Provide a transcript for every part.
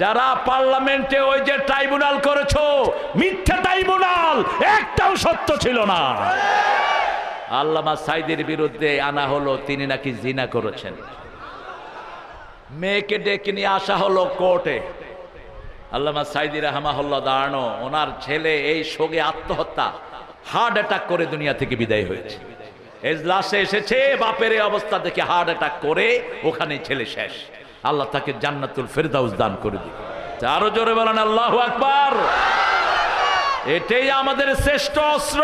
যারা পার্লামেন্টে ওই যে ট্রাইব্যুনাল করেছ, মিথ্যা ট্রাইব্যুনাল, একটাও সত্য ছিল না। আল্লামা সাইদের বিরুদ্ধে আনা হলো, তিনি নাকি জিনা করেছেন। মেয়েকে ডেকে নিয়ে আসা হলো কোর্টে। আল্লামা সাইদি রহমাহুল্লাহ দাঁড়ানো, ওনার ছেলে এই শোকে আত্মহত্যা, হার্ট অ্যাটাক করে দুনিয়া থেকে বিদায় হয়েছে। এজলাসে এসেছে, বাপের অবস্থা দেখে হার্ট অ্যাটাক করে, ওখানে ছেলে শেষ। আল্লাহ তাকে জান্নাতুল ফেরদাউস দান করে দিবে। আরও জোরে বলেন, আল্লাহ আকবার। এটাই আমাদের শ্রেষ্ঠ অস্ত্র।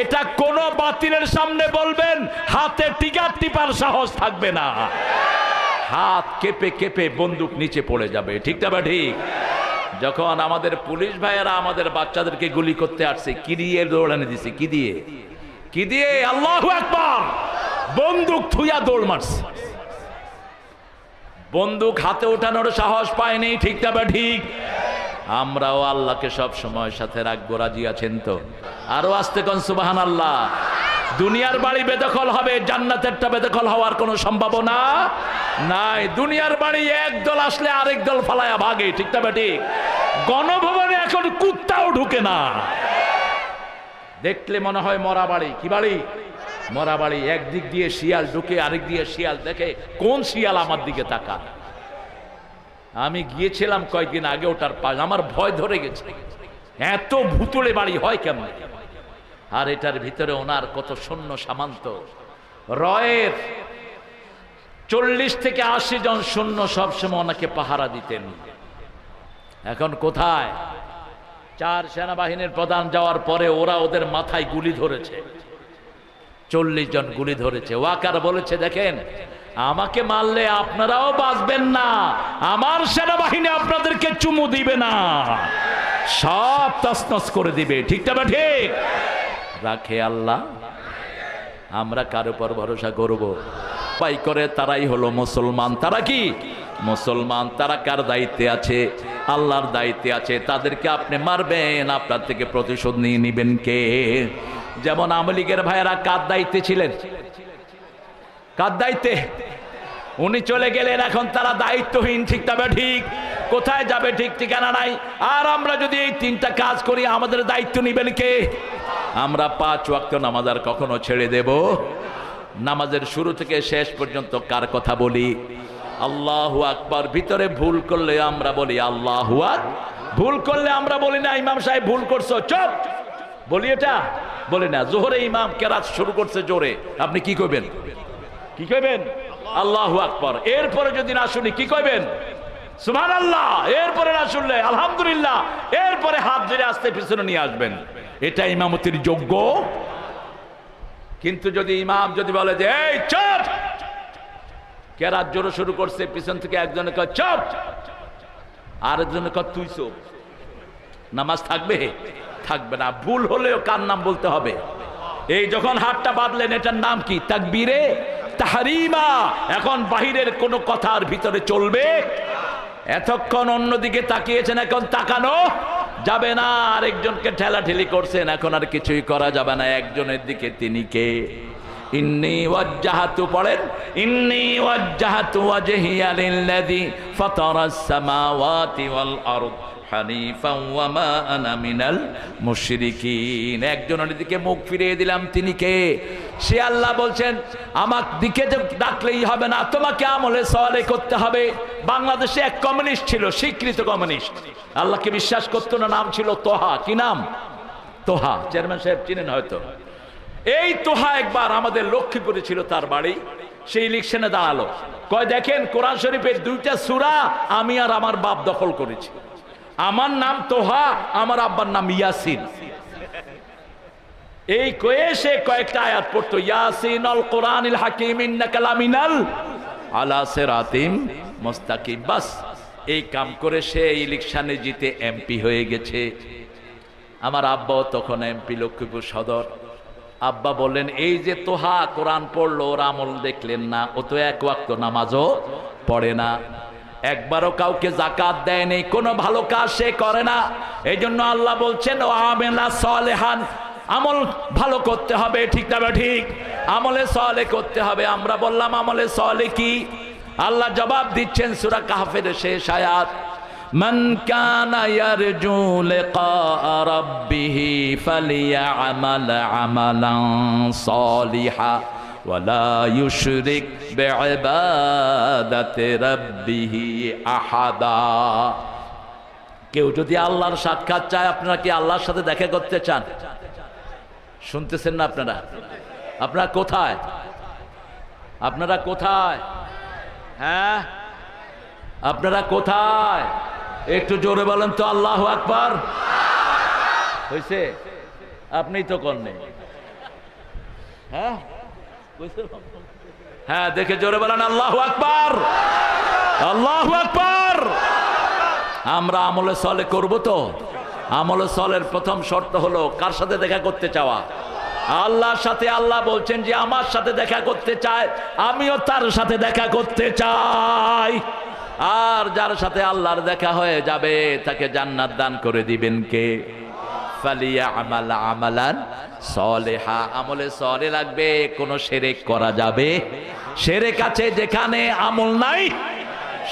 এটা কোন বাতিলের সামনে বলবেন, হাতে টিকার টিপার সাহস থাকবে না। হাত কেঁপে কেঁপে বন্দুক নিচে পড়ে যাবে। ঠিক না বা ঠিক? যখন আমাদের পুলিশ ভাইয়েরা আমাদের বাচ্চাদেরকে গুলি করতে আসছে, কি দিয়ে দৌড়ানে দিছে, কি দিয়ে? কি দিয়ে? আল্লাহ একবার বন্দুক থুইয়া দৌড় মারছে। বন্দুক হাতে ওঠানোর সাহস পায়নি ঠিক না বা ঠিক? আমরাও আল্লাহকে সব সময় সাথে রাখব, রাজি আছেন তো? আরও আসতে কন সুবাহান আল্লাহ দুনিয়ার বাড়ি বেদখল হবে, জান্নাতেরটা বেদখল হওয়ার কোনো সম্ভাবনা নাই। দুনিয়ার বাড়ি এক দল আসলে আরেক দল ফালায়া ভাগে ঠিক না ঠিক? গণভবনে এখন কুত্তাও ঢুকে না। দেখলে মনে হয় মরা বাড়ি, কি বাড়ি? মরা বাড়ি একদিক দিয়ে শিয়াল ঢুকে, আরেক দিয়ে শিয়াল দেখে, কোন শিয়াল আমার দিকে তাকা আমি গিয়েছিলাম কয়েকদিন আগে, ওটার পাশ আমার ভয় ধরে গেছে। এত ভুতুড়ে বাড়ি হয় কেমন? আর এটার ভিতরে ওনার কত সৈন্য সামান্ত। রয়ের চল্লিশ থেকে আশি জন সৈন্য সবসময় ওনাকে পাহারা দিতেন। এখন কোথায়? চার সেনাবাহিনীর প্রধান যাওয়ার পরে ওরা ওদের মাথায় গুলি ধরেছে। চল্লিশ জন গুলি ধরেছে। ওয়াকার বলেছে, দেখেন, আমাকে মারলে আপনারাও বাঁচবেন না। আমার সেনাবাহিনী আপনাদেরকে চুমু দিবে না। সব তসনস করে দিবে। ঠিকটা বা ঠিক? রাখে আল্লাহ। আমরা কার উপর ভরসা করব? পাই করে তারাই হলো মুসলমান। তারা কি? মুসলমান। তারা কার দায়িত্বে আছে? আল্লাহর দায়িত্বে আছে। তাদেরকে আপনি মারবেন। আপনার থেকে প্রতিশোধ নিয়ে নিবেন কে? যেমন আমলিগের ভাইয়েরা কার দায়িত্বে ছিলেন। কার দায়িত্বে। উনি চলে গেলেন, এখন তারা দায়িত্বহীন, ঠিক তবে ঠিক। কোথায় যাবে ঠিক ঠিকানা নাই। আর আমরা যদি এই তিনটা কাজ করি, আমাদের দায়িত্ব নিবেন কে? আমরা পাঁচ ওয়াক্ত নামাজ আর কখনো ছেড়ে দেব। নামাজের শুরু থেকে শেষ পর্যন্ত কার কথা বলি? আল্লাহ আকবার। ভিতরে ভুল করলে আমরা বলি আল্লাহ ভুল করলে আমরা বলি না, ইমাম সাহেব ভুল করছ, চপ। বলি এটা? বলি না জোহরে ইমাম কেরাত শুরু করছে জোরে। আপনি কি করবেন কি কইবেন? আল্লাহু আকবার। এরপরে যদি না শুনি কি কইবেন? সুবহান আল্লাহ এরপরে না শুনলে আলহামদুলিল্লাহ এরপরে হাত ধরে আসতে পিছনে নিয়ে আসবেন। এটা ইমামতির যোগ্য। কিন্তু যদি ইমাম যদি বলে যে এই চুপ! কেরাত জোরে শুরু করছে পিছন থেকে একজনে কয় চুপ! আরেকজনে কয় তুই চুপ! নামাজ থাকবে? থাকবে না। ভুল হলেও কার নাম বলতে হবে? এই যখন হাতটা বাঁধলেন, এটার নাম কি? তাকবীরে? তাহারিমা? এখন বাহিরের কোনো কথার ভিতরে চলবে? এতক্ষণ অন্যদিকে তাকিয়েছেন, এখন তাকানো যাবে না। আরেকজনকে ঠেলাঠেলি করছেন, এখন আর কিছুই করা যাবে না। একজনের দিকে তিনি কে? ইন্নি ওয়াজ্জাহাতু পড়েন? ইন্নি ওয়াজ্জাহাতু ওয়াজহিয়া লিল্লাযী ফাতারাস সামাওয়াতি ওয়াল আরদ। হানিফাও ওয়া মা আনা মিনাল মুশরিকিন। একজনের দিকে মুখ ফিরিয়ে দিলাম, তিনি কে? সে আল্লাহ বলছেন আমার দিকে যে ডাকলেই হবে না, তোমাকে আমলে সওয়ালে করতে হবে। বাংলাদেশে এক কমিউনিস্ট ছিল, স্বীকৃত কমিউনিস্ট। আল্লাহকে বিশ্বাস করতো না, নাম ছিল তোহা। কি নাম? তোহা। চেয়ারম্যান সাহেব চিনেন হয়তো। এই তোহা একবার আমাদের লক্ষ্মীপুরে ছিল, তার বাড়ি। সেই ইলেকশনে দাঁড়াল। কয়, দেখেন, কোরআন শরীফের দুইটা সুরা আমি আর আমার বাপ দখল করেছি। আমার নাম তোহা, আমার আব্বার নাম ইয়াসিন। এই কয়ে সে কয়েকটা আয়াত পড়তো ইয়াসিন আল কোরআনিল হাকিম, ইন্নাকা লামিনাল আলা সিরাতিম মুস্তাকিম। বাস, এই কাম করে সে ইলেকশনে জিতে এমপি হয়ে গেছে। আমার আব্বাও তখন এমপি, লক্ষ্মীপুর সদর। আব্বা বললেন, এই যে তোহা কোরআন পড়ল, ওর আমল দেখলেন না, ও তো এক ওয়াক্ত নামাজও পড়ে না। একবারও কাউকে জাকাত দেয়নি কোনো ভালো কাজ সে করে না এই জন্য আল্লাহ বলছেন ও আমেলা সলেহান আমল ভালো করতে হবে ঠিক না ঠিক আমলে সলে করতে হবে আমরা বললাম আমলে সলে কি আল্লাহ জবাব দিচ্ছেন সুরা কাহাফের শেষ আয়াত من كان يرجو لقاء ربه فليعمل عملا صالحا ওয়ালা ইউশরিক কেউ যদি আল্লাহর সাক্ষাৎ চায়, আপনারা কি আল্লাহর সাথে দেখা করতে চান? শুনতেছেন না আপনারা? আপনারা কোথায়? আপনারা কোথায়? হ্যাঁ? আপনারা কোথায়? একটু জোরে বলেন তো, আল্লাহ আকবার। হয়েছে আপনি তো করেন হ্যাঁ? হ্যাঁ দেখে জোরে বলেন, আল্লাহ আকবার আল্লাহ আকবার। আমরা আমলে সলে করব তো। আমলে সলের প্রথম শর্ত হলো কার সাথে দেখা করতে চাওয়া? আল্লাহর সাথে আল্লাহ বলছেন যে, আমার সাথে দেখা করতে চায়, আমিও তার সাথে দেখা করতে চাই। আর যার সাথে আল্লাহর দেখা হয়ে যাবে, তাকে জান্নাত দান করে দিবেন কে? ফালিয়া আমাল আমালান, সলেহা, আমলে সলে লাগবে, কোনো সেরেক করা যাবে। সেরেক আছে যেখানে আমল নাই,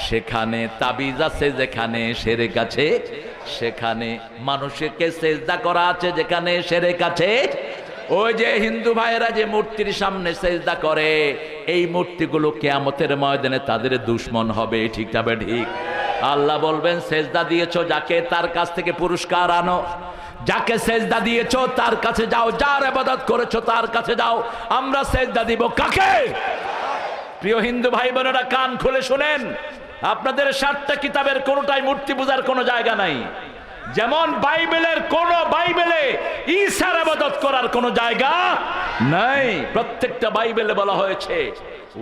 সেখানে তাবিজ আছে যেখানে সেরেক আছে, সেখানে মানুষকে সেজদা করা আছে যেখানে সেরেক আছে। ওই যে হিন্দু ভাইয়েরা যে মূর্তির সামনে সেজদা করে, এই মূর্তিগুলো কেয়ামতের ময়দানে তাদের দুশ্মন হবে, ঠিক তবে ঠিক? আল্লাহ বলবেন, সেজদা দিয়েছ যাকে তার কাছ থেকে পুরস্কার আনো। যাকে সেজদা দিয়েছ তার কাছে যাও, যার আবাদত করেছ তার কাছে যাও। আমরা সেজদা দিব কাকে? প্রিয় হিন্দু ভাই বোনেরা, কান খুলে শুনেন। আপনাদের সাতটা কিতাবের কোনোটাই মূর্তি পূজার কোনো জায়গা নাই। যেমন বাইবেলের কোন বাইবেলে ঈশার আবাদত করার কোনো জায়গা নাই। প্রত্যেকটা বাইবেলে বলা হয়েছে,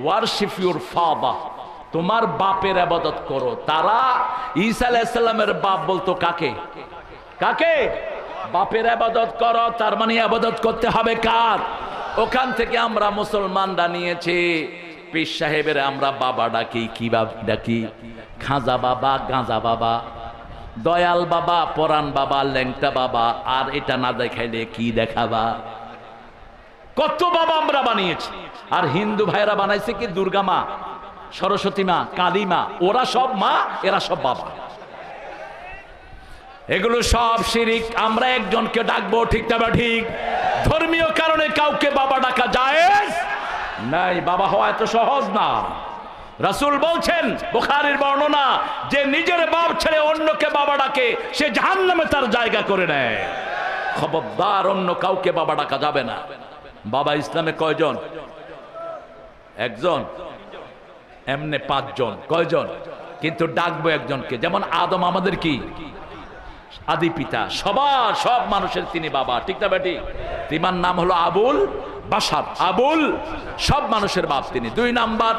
ওয়ার্শিপ ইউর ফাদা তোমার বাপের আবাদত করো। তারা ঈসা আলাইসাল্লামের বাপ বলতো, কাকে? কাকে? বাপের আবাদত করো, তার মানে আবাদত করতে হবে কার? ওখান থেকে আমরা মুসলমানরা নিয়েছি। পীর সাহেবের আমরা বাবা ডাকি, কি ডাকি? খাজা বাবা, গাঁজা বাবা। দয়াল বাবা, পরাণ বাবা, ল্যাংটা বাবা। আর এটা না দেখাইলে কি দেখাবা? কত বাবা আমরা বানিয়েছি। আর হিন্দু ভাইরা বানাইছে কি দুর্গা মা? সরস্বতী মা, কালী মা, ওরা সব মা, এরা সব বাবা। এগুলো সব শিরিক, আমরা একজনকে ডাকবো, ঠিক না ঠিক? ধর্মীয় কারণে কাউকে বাবা ডাকা যায় নাই, বাবা হওয়া এত সহজ না। রাসূল বলছেন, বুখারীর বর্ণনা, যে নিজের বাপ ছেড়ে অন্যকে বাবা ডাকে, সে জাহান্নামে তার জায়গা করে নেয়। খবরদার অন্য কাউকে বাবা ডাকা যাবে না। বাবা ইসলামে কয়জন? একজন। এমনে পাঁচজন, কয়জন? কিন্তু ডাকবো একজনকে। যেমন আদম আমাদের কি? আদি পিতা। সবার সব মানুষের তিনি বাবা। ঠিক না বেটি? তিমার নাম হলো আবুল বাসার আবুল সব মানুষের বাপ তিনি। দুই নাম্বার,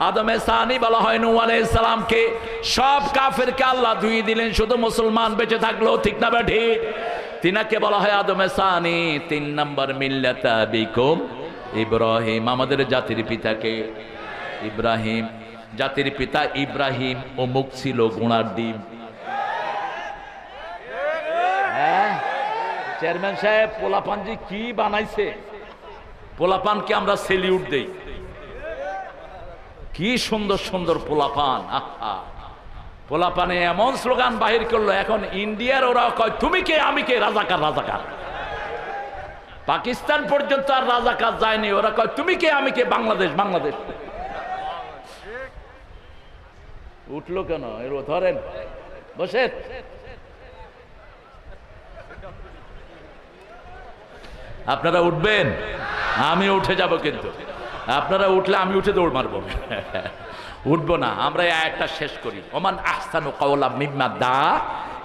আদমে সানি বলা হয় নূহ আলাইহিস সালামকে। সব কাফেরকে আল্লাহ ধুই দিলেন, শুধু মুসলমান বেঁচে থাকল, ঠিক না বেটি? তিনাকে বলা হয় আদমে সানি। তিন নাম্বার মিল্লাতা বিকুম ইব্রাহিম, আমাদের জাতির পিতাকে। ইব্রাহিম, জাতির পিতা ইব্রাহিম অমুক ছিল গুণার ডিম। হ্যাঁ চেয়ারম্যান সাহেব পোলাপানজি কি বানাইছে? পোলাপানকে আমরা সেলিউট দেই। কি সুন্দর সুন্দর পোলাপান পোলাপানে এমন স্লোগান বাহির করল, এখন ইন্ডিয়ার ওরা কয়, তুমি কে, আমি কে? রাজাকার রাজাকার। পাকিস্তান পর্যন্ত আর রাজাকার যায়নি। ওরা কয়, তুমি কে, আমি কে? বাংলাদেশ বাংলাদেশ। উঠল কেন? এর ধরেন। বসে আপনারা উঠবেন? আমি উঠে যাব কিন্তু। আপনারা উঠলে আমি উঠে দৌড় মারবো। উঠবো না, আমরা একটা শেষ করি। ওমান আহসানু কাওলা মিম্মা দা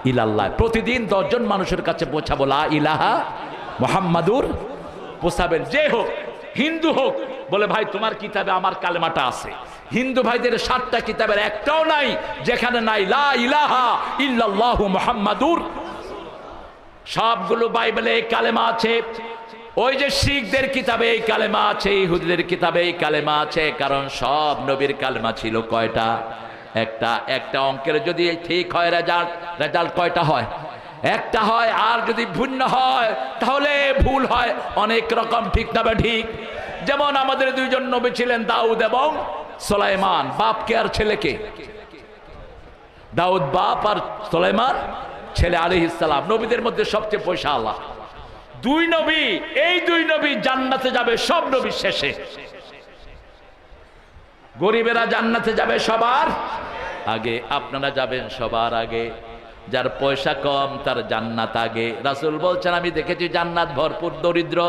ইলাল্লাহ। প্রতিদিন দশজন মানুষের কাছে পৌঁছাবো, লা ইলাহা মোহাম্মাদুর পোষাবেন যে হোক, হিন্দু হোক বলে, ভাই, তোমার কিতাবে আমার কালেমাটা আছে। হিন্দু ভাইদের সাতটা কিতাবের একটাও নাই, যেখানে নাই, লা ইলাহা ইল্লাল্লাহু মুহাম্মাদুর সবগুলো বাইবেলে এই কালেমা আছে। ওই যে শিখদের কিতাবে এই কালেমা আছে, ইহুদিদের কিতাবে এই কালেমা আছে, কারণ সব নবীর কালেমা ছিল কয়টা? একটা একটা অঙ্কের যদি ঠিক হয়, রেজাল্ট রেজাল্ট কয়টা হয়? একটা হয়, আর যদি ভিন্ন হয়, তাহলে ভুল হয়, অনেক রকম ঠিক তবে ঠিক। যেমন আমাদের দুইজন নবী ছিলেন দাউদ এবং সোলাইমান বাপকে আর ছেলেকে দাউদ বাপ আর সোলাইমান ছেলে আলী ইসালাম নবীদের মধ্যে সবচেয়ে পয়সা আল্লাহ। দুই নবী, এই দুই নবী জান্নাতে যাবে সব নবী শেষে। গরিবেরা জান্নাতে যাবে সবার আগে, আপনারা যাবেন সবার আগে। যার পয়সা কম, তার জান্নাত আগে। রাসুল বলছেন, আমি দেখেছি জান্নাত ভরপুর, দরিদ্র।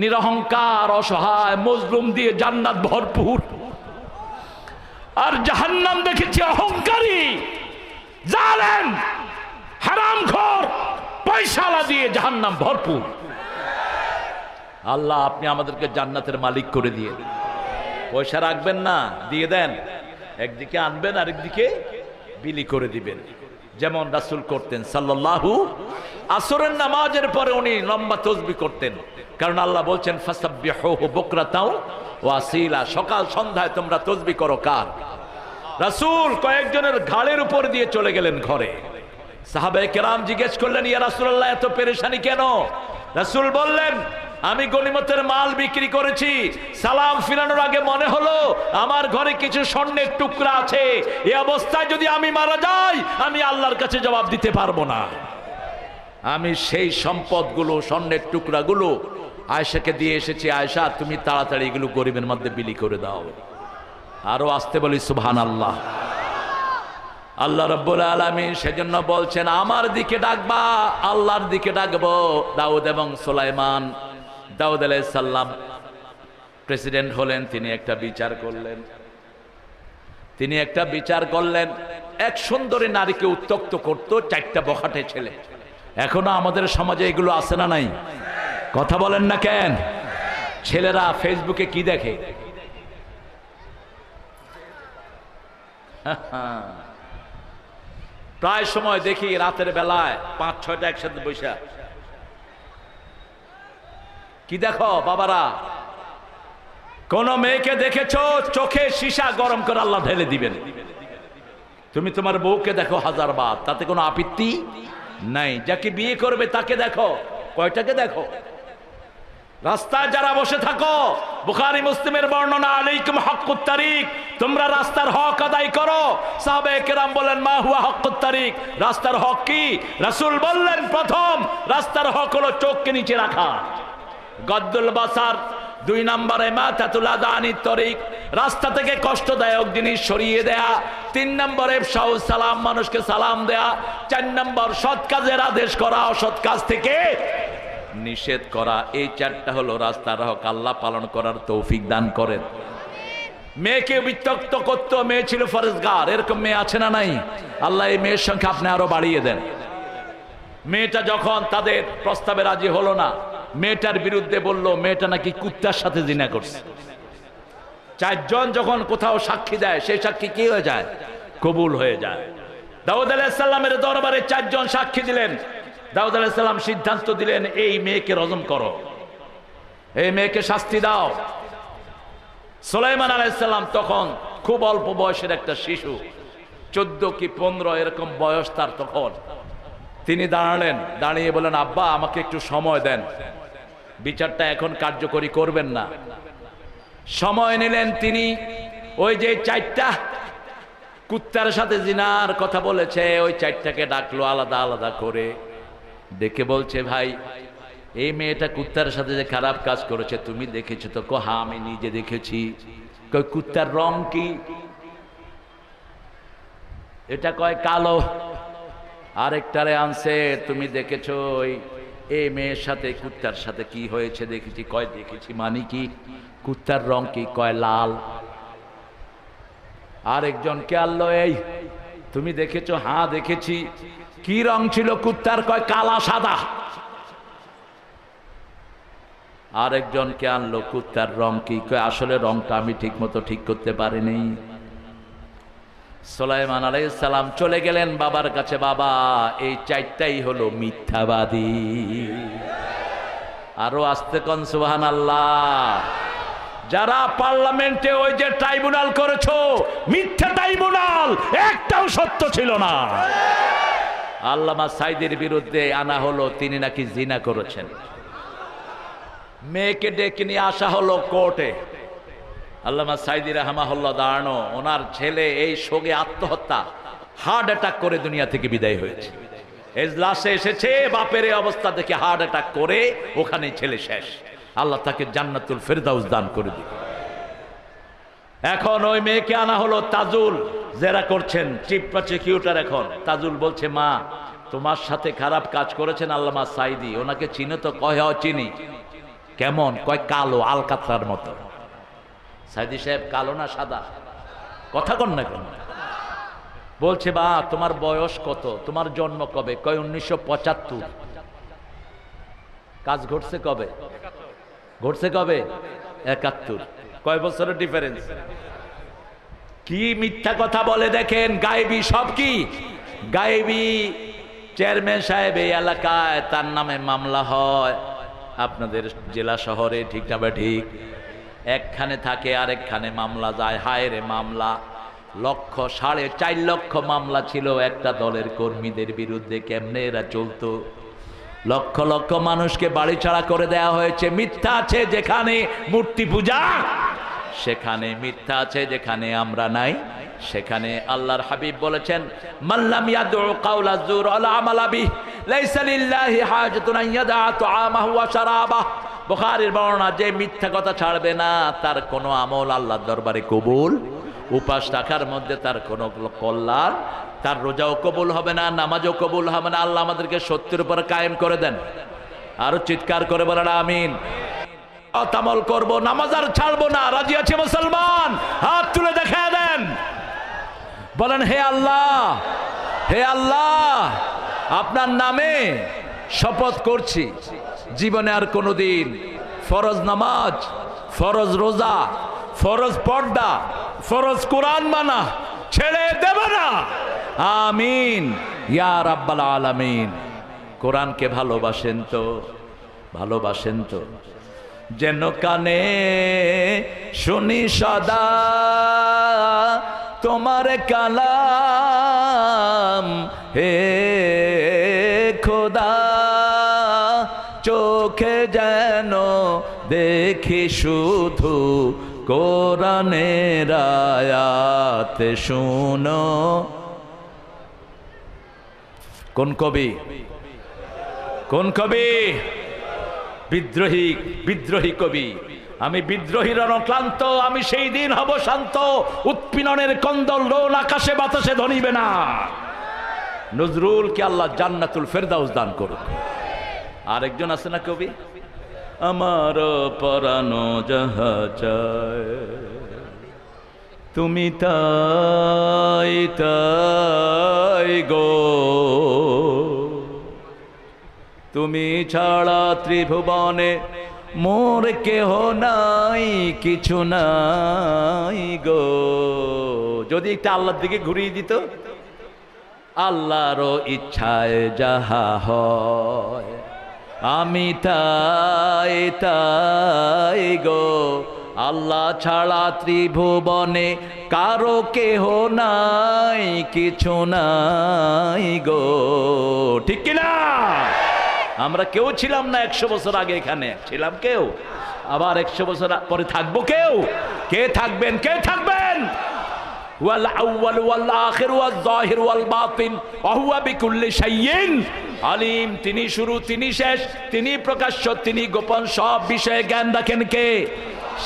নিরহংকার, অসহায়, মজলুম দিয়ে জান্নাত ভরপুর। আর জাহান্নাম দেখেছি অহংকারী জালেন হারাম ঘর, পয়সালা দিয়ে জাহান্নাম ভরপুর। আল্লাহ, আপনি আমাদেরকে জান্নাতের মালিক করে দিয়ে পয়সা রাখবেন না, দিয়ে দেন। একদিকে আনবেন, আরেকদিকে বিলি করে দিবেন। যেমন রাসুল করতেন সাল্লাল্লাহু আসরের নামাজের পরে উনি লম্বা তসবি করতেন। কারণ আল্লাহ বলছেন বুকরাতাও ওয়া আসিলা সকাল সন্ধ্যায় তোমরা তসবি করো কার? রাসূল কয়েকজনের ঘাড়ের উপর দিয়ে চলে গেলেন ঘরে। সাহাবে কেরাম জিজ্ঞেস করলেন, ইয়া রাসূলুল্লাহ, এত পেরেশানি কেন? রাসূল বললেন আমি গনিমতের মাল বিক্রি করেছি। সালাম ফিরানোর আগে মনে হলো, আমার ঘরে কিছু স্বর্ণের টুকরা আছে। এই অবস্থায় যদি আমি মারা যাই, আমি আল্লাহর কাছে জবাব দিতে পারব না। আমি সেই সম্পদগুলো, স্বর্ণের টুকরাগুলো আয়সাকে দিয়ে এসেছি। আয়সা তুমি তাড়াতাড়ি এগুলো গরিবের মধ্যে বিলি করে দাও। আরও আসতে বলি সুবহান আল্লাহ আল্লাহ রব্বুল আলমিন সেজন্য বলছেন, আমার দিকে ডাকবা, আল্লাহর দিকে ডাকবো। দাউদ এবং সোলাইমান দাউদ আলাইসাল্লাম প্রেসিডেন্ট হলেন, তিনি একটা বিচার করলেন। তিনি একটা বিচার করলেন, এক সুন্দরী নারীকে উত্তক্ত করত চারটা বখাটে ছেলে। এখনও আমাদের সমাজে এগুলো আছে না নাই? কথা বলেন না কেন? ছেলেরা ফেসবুকে কি দেখে? প্রায় সময় দেখি রাতের বেলায় পাঁচ ছয়টা একসাথে বৈশা কি দেখো, বাবারা? কোন মেয়েকে দেখেছ, চোখে সীসা গরম করে আল্লাহ ঢেলে দিবেন? তুমি তোমার বউকে দেখো হাজার বার, তাতে কোনো আপত্তি নাই। যাকে বিয়ে করবে তাকে দেখো, কয়টাকে দেখো? রাস্তায় যারা বসে থাকো, বুখারি, মুসলিমের বর্ণনা, আলাইকুম হকুত তারিক, তোমরা রাস্তার হক আদায় করো। সাহাবে কেরাম বলেন, মা হুয়া হকুত তারিক? রাস্তার হক কি? রাসূল বললেন, প্রথম রাস্তার হক হলো চোখকে নিচে রাখা। গদ্দুল বাসার দুই নম্বরে মাথাতুল আদানি তরিক। রাস্তা থেকে কষ্টদায়ক জিনিস সরিয়ে দেয়া। তিন নম্বরে সাউ সালাম মানুষকে সালাম দেয়া। চার নম্বর সৎ কাজের আদেশ করা, অসৎ কাজ থেকে নিষেধ করা। এই চারটা হলো রাস্তার হক। আল্লাহ পালন করার তৌফিক দান করেন। মেয়েকে বিত্যক্ত করতো, মেয়ে ছিল ফরেজগার। এরকম মেয়ে আছে না নাই? আল্লাহ এই মেয়ের সংখ্যা আপনি আরও বাড়িয়ে দেন। মেয়েটা যখন তাদের প্রস্তাবে রাজি হলো না মেয়েটার বিরুদ্ধে বলল, মেয়েটা নাকি কুত্তার সাথে জিনা করছে। চারজন যখন কোথাও সাক্ষী দেয়, সেই সাক্ষী কি হয়ে যায়? কবুল হয়ে যায়। দাউদ আলাইসাল্লামের দরবারে চারজন সাক্ষী দিলেন। দাউদ আলাইসাল্লাম সিদ্ধান্ত দিলেন, এই মেয়েকে রজম করো। এই মেয়েকে শাস্তি দাও। সোলাইমান আলাইসাল্লাম তখন খুব অল্প বয়সের একটা শিশু, চোদ্দ কি পনেরো এরকম বয়স তার তখন। তিনি দাঁড়ালেন, দাঁড়িয়ে বলেন আব্বা, আমাকে একটু সময় দেন। বিচারটা এখন কার্যকরী করবেন না। সময় নিলেন তিনি, ওই যে চারটা, কুত্তার সাথে জিনার কথা বলেছে, ওই চারটাকে ডাকলো আলাদা আলাদা করে। দেখে বলছে, ভাই, এই মেয়েটা কুত্তার সাথে যে খারাপ কাজ করেছে, তুমি দেখেছ তো, কো হ্যাঁ আমি নিজে দেখেছি। কই, কুত্তার রং কি? এটা কয় কালো। আরেকটারে আনছে, তুমি দেখেছ ওই এই মেয়ের সাথে, কুত্তার সাথে কি হয়েছে দেখেছি, কয় দেখেছি মানে কি? কুত্তার রং কি, কয় লাল। আরেকজনকে আনলো, এই, তুমি দেখেছ? হ্যাঁ দেখেছি। কি রং ছিল কুত্তার? কয় কালা, সাদা। আরেকজনকে আনলো, কুত্তার রং কি? কয়, আসলে রংটা আমি ঠিক মতো ঠিক করতে পারিনি। সোলাইমান আলাইসালাম চলে গেলেন বাবার কাছে, বাবা, এই চারটাই হলো মিথ্যাবাদী। আরও আসতে কন সুহান আল্লাহ যারা পার্লামেন্টে ওই যে ট্রাইব্যুনাল করেছ, মিথ্যা ট্রাইব্যুনাল, একটাও সত্য ছিল না। আল্লামা সাইদের বিরুদ্ধে আনা হলো, তিনি নাকি জিনা করেছেন। মেয়েকে ডেকে নিয়ে আসা হলো কোর্টে। আল্লামা সাইদি রহমাহুল্লাহ দাঁড়ানো ওনার ছেলে এই শোকে আত্মহত্যা হার্ট অ্যাটাক করে দুনিয়া থেকে বিদায় হয়েছে। এজলাসে এসেছে বাপের অবস্থা দেখে হার্ট অ্যাটাক করে ওখানে ছেলে শেষ। আল্লাহ তাকে জান্নাতুল ফেরদাউস দান করে দিবে এখন ওই মেয়েকে আনা হলো তাজুল জেরা করছেন চিফ প্রসিকিউটর এখন। তাজুল বলছে মা তোমার সাথে খারাপ কাজ করেছেন আল্লামা সাইদি ওনাকে চিনে তো কয় হ, চিনি। কেমন? কয় কালো আলকাতরার মতো। সাইদি সাহেব কালো না সাদা? কথা কন না কেন? বলছে, বা, তোমার বয়স কত? তোমার জন্ম কবে? কয়, উনিশশো পঁচাত্তর। কাজ ঘটছে কবে? ঘটছে কবে? একাত্তর। কয় বছরের ডিফারেন্স কি মিথ্যা কথা বলে দেখেন, গায়েবী সব কি? গায়েবী চেয়ারম্যান সাহেব এই এলাকায় তার নামে মামলা হয়। আপনাদের জেলা শহরে ঠিক না ঠিক? একখানে থাকে আরেকখানে মামলা যায়। হায় রে মামলা। লক্ষ, সাড়ে চার লক্ষ মামলা ছিল একটা দলের কর্মীদের বিরুদ্ধে। কেমনে এরা চলতো? লক্ষ লক্ষ মানুষকে বাড়ি ছাড়া করে দেয়া হয়েছে। মিথ্যা আছে যেখানে মূর্তি পূজা, সেখানে মিথ্যা আছে যেখানে আমরা নাই। সেখানে আল্লাহর হাবিব বলেছেন মাল্লাম ইয়াদউ কাওলা যুর আলা আমালা বিহ, লাইসা লিল্লাহি হাজাতুন আন তুআমাহু ওয়া বুখারীর বর্ণনা, যে মিথ্যা কথা ছাড়বে না, তার কোনো আমল আল্লাহর দরবারে কবুল। উপাস রাখার মধ্যে তার কোনো কল্যাণ, তার রোজাও কবুল হবে না, নামাজও কবুল হবে না। আল্লাহ আমাদেরকে সত্যের উপর কায়েম করে দেন। আরও চিৎকার করে বলেন আমিন। অতামল করব, নামাজ আর ছাড়বো না। রাজি আছে মুসলমান? হাত তুলে দেখা দেন। বলেন, হে আল্লাহ হে আল্লাহ, আপনার নামে শপথ করছি। জীবনে আর কোনোদিন ফরজ নামাজ, ফরজ রোজা, ফরজ পর্দা, ফরজ কোরআন মানা ছেড়ে দেব না। আমিন, ইয়া রাব্বাল আলামিন। কোরআনকে ভালোবাসেন তো ভালোবাসেন তো। যেন কানে শুনি সদা তোমার কালাম, হে খোদা। চোখে যেন দেখি শুধু কোরআনের আয়াত শুনো। কোন কবি? কোন কবি? বিদ্রোহী বিদ্রোহী কবি। আমি বিদ্রোহীর অনক্লান্ত আমি সেই দিন হব শান্ত। উৎপীড়নের কন্দল রোল আকাশে, বাতাসে ধনিবে না। নজরুলকে আল্লাহ জান্নাতুল ফেরদাউস দান করুক। আরেকজন আছে না কবি? আমার পরানো যাহা চায় তুমি তাই তাই গো। তুমি ছাড়া ত্রিভুবনে মোর কেহ নাই, কিছু নাই গো। যদি একটা আল্লাহর দিকে ঘুরিয়ে দিত, আল্লাহরও ইচ্ছায় যাহা হয়। আমি তাই তাই গো। আল্লাহ ছাড়া ত্রিভুবনে কারও কেহ নাই, কিছু নাই গো। ঠিক কিনা? আমরা কেউ ছিলাম না একশো বছর আগে এখানে। ছিলাম কেউ? আবার একশো বছর পরে থাকব কেউ? কে থাকবেন কে থাকবেন? ওয়াল আউয়াল ওয়াল আখির ওয়াল যাহির ওয়াল বাতিন, ওয়া হুয়া বিকুল্লি শাইইন। আলিম, তিনি শুরু, তিনি শেষ, তিনি প্রকাশ্য, তিনি গোপন, সব বিষয়ে জ্ঞান রাখেন কে?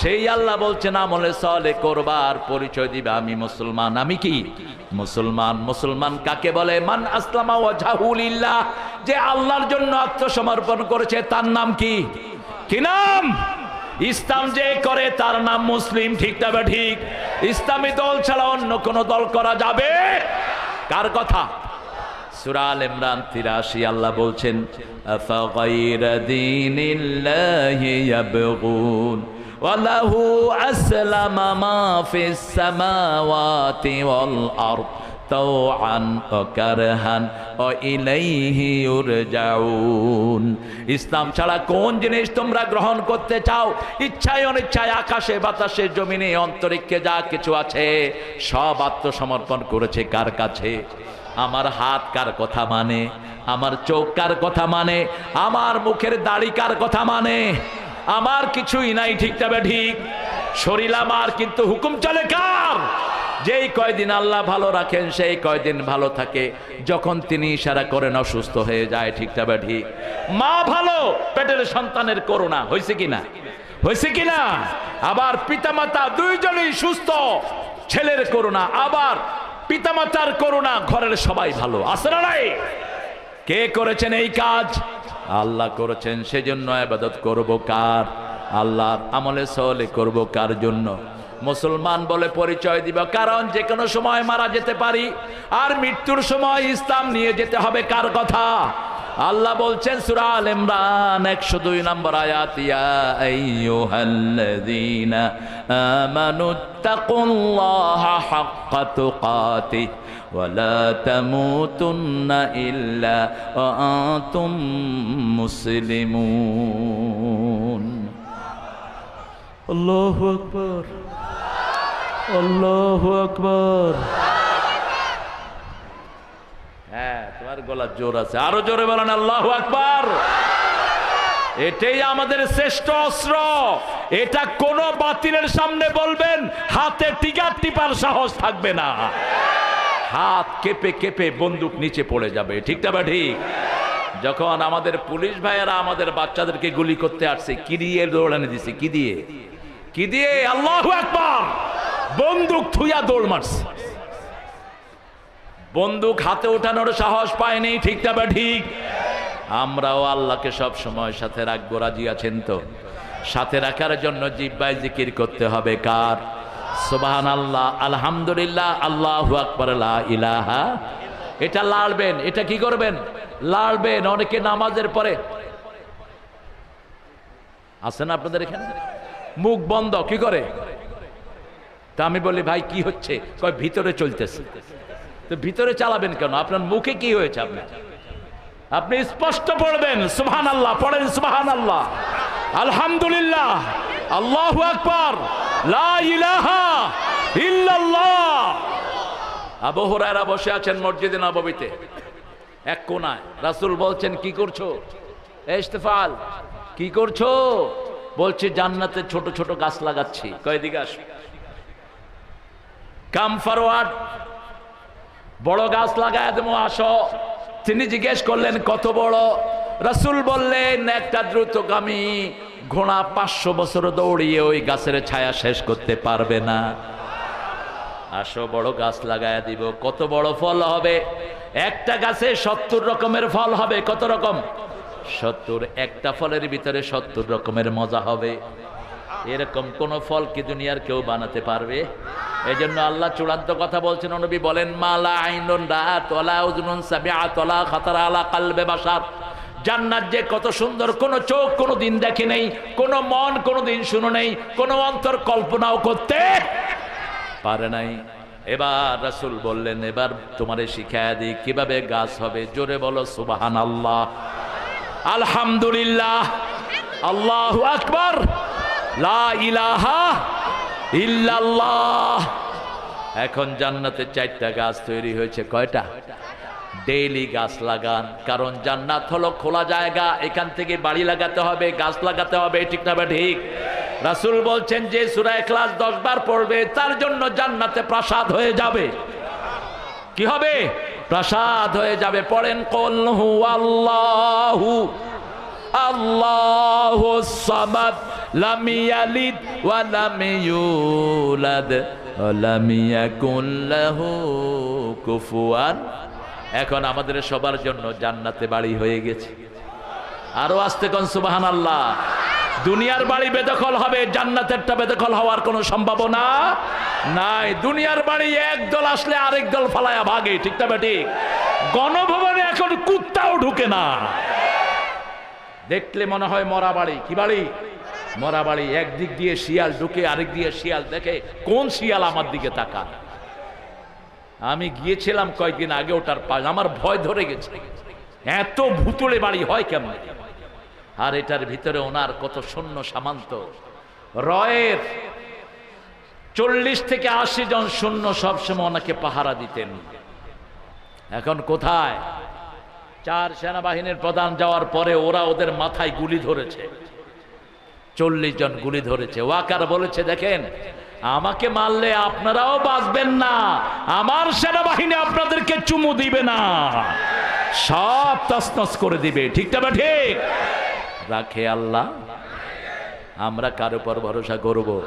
সেই আল্লাহ বলছেন, আমলে সলে করবার পরিচয় দিবে, আমি মুসলমান, আমি কি? মুসলমান মুসলমান কাকে বলে? মান আসলামা ওয়াজহাহুলিল্লাহ যে আল্লাহর জন্য আত্মসমর্পণ করেছে, তার নাম কি? কি নাম? ইসলাম যে করে, তার নাম মুসলিম, ঠিক তবে ঠিক? ইসলামী দল ছাড়া অন্য কোন দল করা যাবে? কার কথা? সুরাল ইমরান তিরাশি আল্লাহ বলছেন আফাগাইর দীনিল্লাহি ইয়াবগুন وله أسلم ما في السماوات والأرض طوعا وكرها وإليه يرجعون ইসলাম ছাড়া কোন জিনিস তোমরা গ্রহণ করতে চাও ইচ্ছায় অনিচ্ছায় আকাশে বাতাসে জমিনে অন্তরিক্ষে যা কিছু আছে সব আত্মসমর্পণ করেছে কার কাছে আমার হাত কার কথা মানে? আমার চোখ কার কথা মানে? আমার মুখের দাড়ি কার কথা মানে? আমার কিছুই নাই ঠিক তবে ঠিক। শরীর আমার কিন্তু হুকুম চলে কার? যেই কয়দিন আল্লাহ ভালো রাখেন, সেই কয়দিন ভালো থাকে। যখন তিনি ইশারা করেন অসুস্থ হয়ে যায় ঠিকটা বা ঠিক। মা ভালো, পেটের সন্তানের করোনা হয়েছে কিনা হয়েছে কিনা আবার পিতামাতা দুইজনেই সুস্থ। ছেলের করোনা আবার পিতামাতার করুণা ঘরের সবাই ভালো। আছে না নাই? কে করেছেন এই কাজ? আল্লাহ করেছেন, সেজন্য আবাদত করব কার? আল্লাহর আমলে সহলে করব কার জন্য? মুসলমান বলে পরিচয় দিব, কারণ যে কোনো সময় মারা যেতে পারি, আর মৃত্যুর সময় ইসলাম নিয়ে যেতে হবে কার কথা? আল্লাহ বলছেন সূরা আল ইমরান 102 নম্বর আয়াত ইয়া আইয়ুহাল্লাযীনা আমানু তাকুল্লাহা হাক্কা তুকাতিহি ولا تموتن إلا وأنتم مسلمون الله أكبر الله أكبر হ্যাঁ তোমার গলার জোর আছে। আরও জোরে বলেন, আল্লাহ আকবার। এটাই আমাদের শ্রেষ্ঠ অস্ত্র। এটা কোন বাতিলের সামনে বলবেন, হাতে টিকার টিপার সাহস থাকবে না। হাত কেঁপে কেঁপে বন্দুক নিচে পড়ে যাবে। ঠিকটা বা ঠিক? যখন আমাদের পুলিশ ভাইয়েরা আমাদের বাচ্চাদেরকে গুলি করতে আসছে, কি দিয়ে দৌড়ানে দিছে, কি দিয়ে? কি দিয়ে? আল্লাহ একবার বন্দুক থুইয়া দৌড় মারছে। বন্দুক হাতে ওঠানোর সাহস পায়নি, ঠিকটা বা ঠিক? আমরাও আল্লাহকে সব সময় সাথে রাখব, রাজি আছেন তো? সাথে রাখার জন্য জিব্বায় জিকির করতে হবে, কার? সোবাহান আল্লাহ আলহামদুলিল্লাহ, আল্লাহ আকবর ইলাহা এটা লাড়বেন, এটা কি করবেন? লাড়বেন, অনেকে নামাজের পরে। আছেন আপনাদের এখানে? মুখ বন্ধ, কি করে? তা আমি বলি, ভাই, কি হচ্ছে? কয়, ভিতরে চলতেছে। তো ভিতরে চালাবেন কেন? আপনার মুখে কি হয়েছে আপনার আপনি স্পষ্ট পড়বেন সুবহান আল্লাহ পড়েন সুবহান আল্লাহ আলহামদুলিল্লাহ, আল্লাহু আকবার, লা ইলাহা ইল্লাল্লাহ। আবু হুরায়রা বসে আছেন মসজিদে নববীতে, এক কোনায়। রাসূল বলছেন, কি করছ? ইস্তেফাল কি করছ? বলছে, জান্নাতে ছোট ছোট গাছ লাগাচ্ছি। কয়দিকে আস? Come forward. বড় গাছ লাগায় দেবো, আসো। তিনি জিজ্ঞেস করলেন, কত বড়? রাসূল বললেন, একটা দ্রুতগামী ঘোড়া পাঁচশো বছর দৌড়িয়ে ওই গাছের ছায়া শেষ করতে পারবে না। আসো, বড় গাছ লাগায় দিব। কত বড় ফল হবে? একটা গাছে সত্তর রকমের ফল হবে, কত রকম? সত্তর, একটা ফলের ভিতরে সত্তর রকমের মজা হবে। এরকম কোন ফল কি দুনিয়ার কেউ বানাতে পারবে? এই জন্য আল্লাহ চূড়ান্ত কথা বলছেন নবী বলেন মালা আইনুন রাত ওলা উজনুন সামিআত ওলা খাতারা আলা কালবে বাসার জান্নাত যে কত সুন্দর, কোন চোখ কোনো দিন দেখে নেই, কোন মন কোনো দিন শুনো নেই, কোন অন্তর কল্পনাও করতে পারে নাই। এবার রাসূল বললেন, এবার তোমারে শিখায় দিই, কীভাবে গাছ হবে? জোরে বলো সুবাহান আল্লাহ আলহামদুলিল্লাহ। আল্লাহ আকবর। লা ইলাহা এখন জান্নাতে চারটা গাছ তৈরি হয়েছে, কয়টা? ডেইলি গাছ লাগান, কারণ জান্নাত হলো খোলা জায়গা, এখান থেকে বাড়ি লাগাতে হবে, গাছ লাগাতে হবে, ঠিক না বা ঠিক? রাসূল বলছেন, যে সুরায় ক্লাস 10 বার পড়বে, তার জন্য জান্নাতে প্রাসাদ হয়ে যাবে। কি হবে? প্রাসাদ হয়ে যাবে। পড়েন, কল হু আল্লাহু আল্লাহু সামাদ লাম ইয়ালিদ ওয়া লাম ইউলাদ ওয়া লাম ইয়াকুন লাহু কুফুয়ান এখন আমাদের সবার জন্য জান্নাতে বাড়ি হয়ে গেছে। আরও আসতে কোন সুবহানাল্লাহ। দুনিয়ার বাড়ি বেদখল হবে, জান্নাতেরটা বেদখল হওয়ার কোনো সম্ভাবনা নাই। দুনিয়ার বাড়ি এক দল আসলে আরেক দল ফালায়া ভাগে, ঠিক না বেটি? গণভবনে এখন কুত্তাও ঢুকে না। দেখলে মনে হয় মরা বাড়ি। কি বাড়ি? মরা বাড়ি। একদিক দিয়ে শিয়াল ঢুকে, আরেক দিয়ে শিয়াল দেখে কোন শিয়াল আমার দিকে তাকা আমি গিয়েছিলাম কয়েকদিন আগে ওটার পাশ, আমার ভয় ধরে গেছে। এত ভুতুড়ে বাড়ি হয় কেমন? আর এটার ভিতরে ওনার কত সৈন্য সামান্ত। রয়ের চল্লিশ থেকে আশি জন সৈন্য সবসময় ওনাকে পাহারা দিতেন। এখন কোথায়? চার সেনাবাহিনীর প্রধান যাওয়ার পরে ওরা ওদের মাথায় গুলি ধরেছে। চল্লিশ জন গুলি ধরেছে। ওয়াকার বলেছে, দেখেন, আমাকে মারলে আপনারাও বাঁচবেন না। আমার সেনাবাহিনী আপনাদেরকে চুমু দিবে না। সব তসনস করে দিবে। ঠিকটা বা ঠিক রাখে আল্লাহ। আমরা কার উপর ভরসা করব?